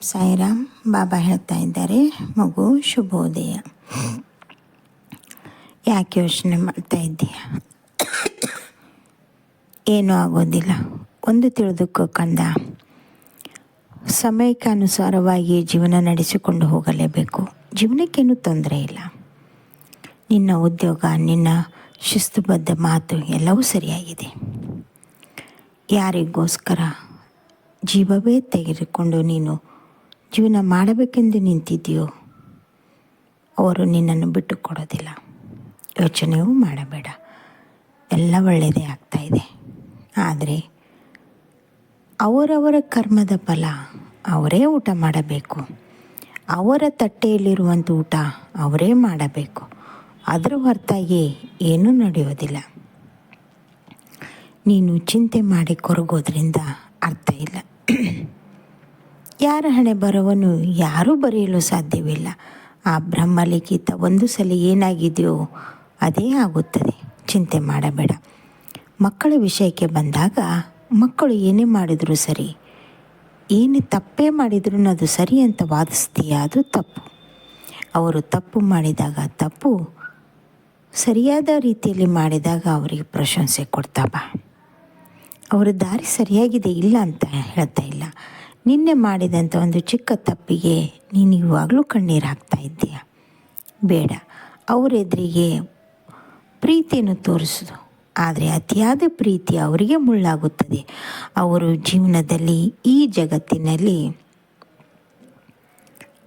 ಸಾಯಿರಾಮ್ ಬಾಬಾ ಹೇಳ್ತಾ ಇದ್ದಾರೆ, ಮಗು ಶುಭೋದಯ. ಯಾಕೆ ಯೋಚನೆ ಮಾಡ್ತಾ ಇದ್ದೀಯ? ಏನೂ ಆಗೋದಿಲ್ಲ. ಒಂದು ತಿಳಿದುಕೋ ಕಂದ ಸಮಯಕ್ಕನುಸಾರವಾಗಿ ಜೀವನ ನಡೆಸಿಕೊಂಡು ಹೋಗಲೇಬೇಕು. ಜೀವನಕ್ಕೇನು ತೊಂದರೆ ಇಲ್ಲ. ನಿನ್ನ ಉದ್ಯೋಗ, ನಿನ್ನ ಶಿಸ್ತುಬದ್ಧ ಮಾತು ಎಲ್ಲವೂ ಸರಿಯಾಗಿದೆ. ಯಾರಿಗೋಸ್ಕರ ಜೀವವೇ ತೆಗೆದುಕೊಂಡು ನೀನು ಜೀವನ ಮಾಡಬೇಕೆಂದು ನಿಂತಿದೆಯೋ ಅವರು ನಿನ್ನನ್ನು ಬಿಟ್ಟು ಕೊಡೋದಿಲ್ಲ ಯೋಚನೆಯೂ ಮಾಡಬೇಡ. ಎಲ್ಲ ಒಳ್ಳೆಯದೇ ಆಗ್ತಾಯಿದೆ ಆದರೆ ಅವರವರ ಕರ್ಮದ ಫಲ ಅವರೇ ಊಟ ಮಾಡಬೇಕು. ಅವರ ತಟ್ಟೆಯಲ್ಲಿರುವಂಥ ಊಟ ಅವರೇ ಮಾಡಬೇಕು. ಅದರ ಹೊರತಾಗಿ ಏನೂ ನಡೆಯೋದಿಲ್ಲ. ನೀನು ಚಿಂತೆ ಮಾಡಿ ಕೊರಗೋದ್ರಿಂದ ಅರ್ಥ ಯಾರ ಹಣೆ ಬರವನು ಯಾರೂ ಬರೆಯಲು ಸಾಧ್ಯವಿಲ್ಲ. ಆ ಬ್ರಹ್ಮಲಿಖಿತ ಒಂದು ಸಲ ಏನಾಗಿದೆಯೋ ಅದೇ ಆಗುತ್ತದೆ. ಚಿಂತೆ ಮಾಡಬೇಡ. ಮಕ್ಕಳ ವಿಷಯಕ್ಕೆ ಬಂದಾಗ ಮಕ್ಕಳು ಏನೇ ಮಾಡಿದರೂ ಸರಿ. ಏನೇ ತಪ್ಪೇ ಮಾಡಿದ್ರೂ ಅದು ಸರಿ ಅಂತ ವಾದಿಸ್ತೀಯಾ ಅದು ತಪ್ಪು. ಅವರು ತಪ್ಪು ಮಾಡಿದಾಗ ತಪ್ಪು. ಸರಿಯಾದ ರೀತಿಯಲ್ಲಿ ಮಾಡಿದಾಗ ಅವರಿಗೆ ಪ್ರಶಂಸೆ ಕೊಡ್ತಾ ಬಾ ಅವರ ದಾರಿ ಸರಿಯಾಗಿದೆ ಇಲ್ಲ ಅಂತ ಹೇಳ್ತಾ ಇಲ್ಲ. ನಿನ್ನೆ ಮಾಡಿದಂಥ ಒಂದು ಚಿಕ್ಕ ತಪ್ಪಿಗೆ ನೀನು ಇವಾಗಲೂ ಕಣ್ಣೀರು ಹಾಕ್ತಾ ಇದ್ದೀಯ. ಬೇಡ, ಅವರೆದುರಿಗೆ ಪ್ರೀತಿಯನ್ನು ತೋರಿಸೋದು. ಆದರೆ ಅತಿಯಾದ ಪ್ರೀತಿ ಅವರಿಗೆ ಮುಳ್ಳಾಗುತ್ತದೆ. ಅವರು ಜೀವನದಲ್ಲಿ, ಈ ಜಗತ್ತಿನಲ್ಲಿ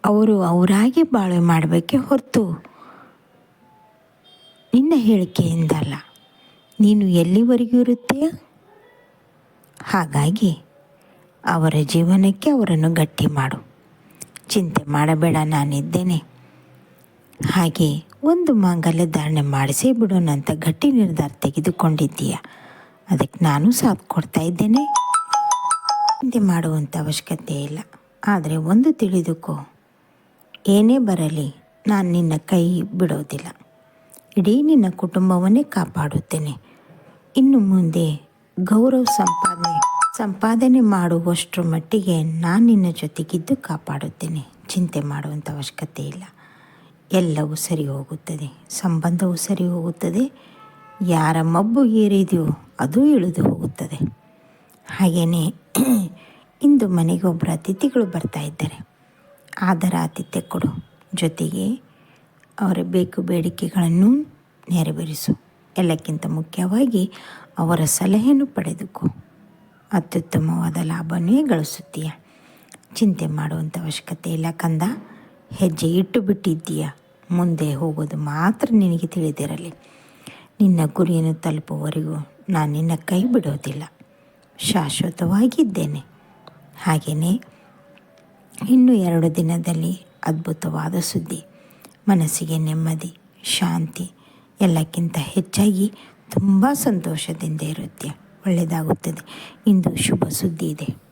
ಅವರು ಅವರಾಗಿ ಬಾಳ್ವೆ ಮಾಡಬೇಕೆ ಹೊರತು ನಿನ್ನ ಹೇಳಿಕೆಯಿಂದಲ್ಲ ನೀನು ಎಲ್ಲಿವರೆಗೂ ಇರುತ್ತೀಯ? ಹಾಗಾಗಿ ಅವರ ಜೀವನಕ್ಕೆ ಅವರನ್ನು ಗಟ್ಟಿ ಮಾಡು. ಚಿಂತೆ ಮಾಡಬೇಡ, ನಾನಿದ್ದೇನೆ. ಹಾಗೆ ಒಂದು ಮಾಂಗಲ್ಯ ಧಾರಣೆ ಮಾಡಿಸೇ ಬಿಡೋಣ ಅಂತ ಗಟ್ಟಿ ನಿರ್ಧಾರ ತೆಗೆದುಕೊಂಡಿದ್ದೀಯ? ಅದಕ್ಕೆ ನಾನು ಸಾಥ್ ಕೊಡ್ತಾ ಇದ್ದೇನೆ. ಚಿಂತೆ ಮಾಡುವಂಥ ಅವಶ್ಯಕತೆ ಇಲ್ಲ. ಆದರೆ ಒಂದು ತಿಳಿದುಕೋ. ಏನೇ ಬರಲಿ, ನಾನು ನಿನ್ನ ಕೈ ಬಿಡೋದಿಲ್ಲ. ಇಡೀ ನಿನ್ನ ಕುಟುಂಬವನ್ನೇ ಕಾಪಾಡುತ್ತೇನೆ. ಇನ್ನು ಮುಂದೆ ಗೌರವ, ಸಂಪಾದನೆ ಸಂಪಾದನೆ ಮಾಡುವಷ್ಟರ ಮಟ್ಟಿಗೆ ನಾನು ನಿನ್ನ ಜೊತೆಗಿದ್ದು ಕಾಪಾಡುತ್ತೇನೆ. ಚಿಂತೆ ಮಾಡುವಂಥ ಅವಶ್ಯಕತೆ ಇಲ್ಲ. ಎಲ್ಲವೂ ಸರಿ ಹೋಗುತ್ತದೆ. ಸಂಬಂಧವೂ ಸರಿ ಹೋಗುತ್ತದೆ. ಯಾರ ಮಬ್ಬು ಏರಿದೆಯೋ ಅದು ಇಳಿದು ಹೋಗುತ್ತದೆ. ಹಾಗೆಯೇ ಇಂದು ಮನೆಗೆ ಒಬ್ಬರು ಅತಿಥಿಗಳು ಬರ್ತಾ ಇದ್ದಾರೆ. ಆದರ ಆತಿಥ್ಯ ಕೊಡು. ಜೊತೆಗೆ ಅವರ ಬೇಕು ಬೇಡಿಕೆಗಳನ್ನು ನೆರವೇರಿಸು. ಎಲ್ಲಕ್ಕಿಂತ ಮುಖ್ಯವಾಗಿ ಅವರ ಸಲಹೆಯನ್ನು ಪಡೆದುಕೋ. ಅತ್ಯುತ್ತಮವಾದ ಲಾಭವೇ ಗಳಿಸುತ್ತೀಯ. ಚಿಂತೆ ಮಾಡುವಂಥ ಅವಶ್ಯಕತೆ ಇಲ್ಲ ಕಂದ. ಹೆಜ್ಜೆ ಇಟ್ಟು ಬಿಟ್ಟಿದ್ದೀಯ. ಮುಂದೆ ಹೋಗೋದು ಮಾತ್ರ ನಿನಗೆ ತಿಳಿದಿರಲಿ. ನಿನ್ನ ಗುರಿಯನ್ನು ತಲುಪುವವರೆಗೂ ನಾನು ನಿನ್ನ ಕೈ ಬಿಡೋದಿಲ್ಲ. ಶಾಶ್ವತವಾಗಿದ್ದೇನೆ. ಹಾಗೆಯೇ ಇನ್ನು ಎರಡು ದಿನದಲ್ಲಿ ಅದ್ಭುತವಾದ ಸುದ್ದಿ. ಮನಸ್ಸಿಗೆ ನೆಮ್ಮದಿ, ಶಾಂತಿ, ಎಲ್ಲಕ್ಕಿಂತ ಹೆಚ್ಚಾಗಿ ತುಂಬ ಸಂತೋಷದಿಂದ ಇರುತ್ತೆ ಒಳ್ಳೆಯದಾಗುತ್ತದೆ. ಇಂದು ಶುಭ ಸುದ್ದಿ ಇದೆ.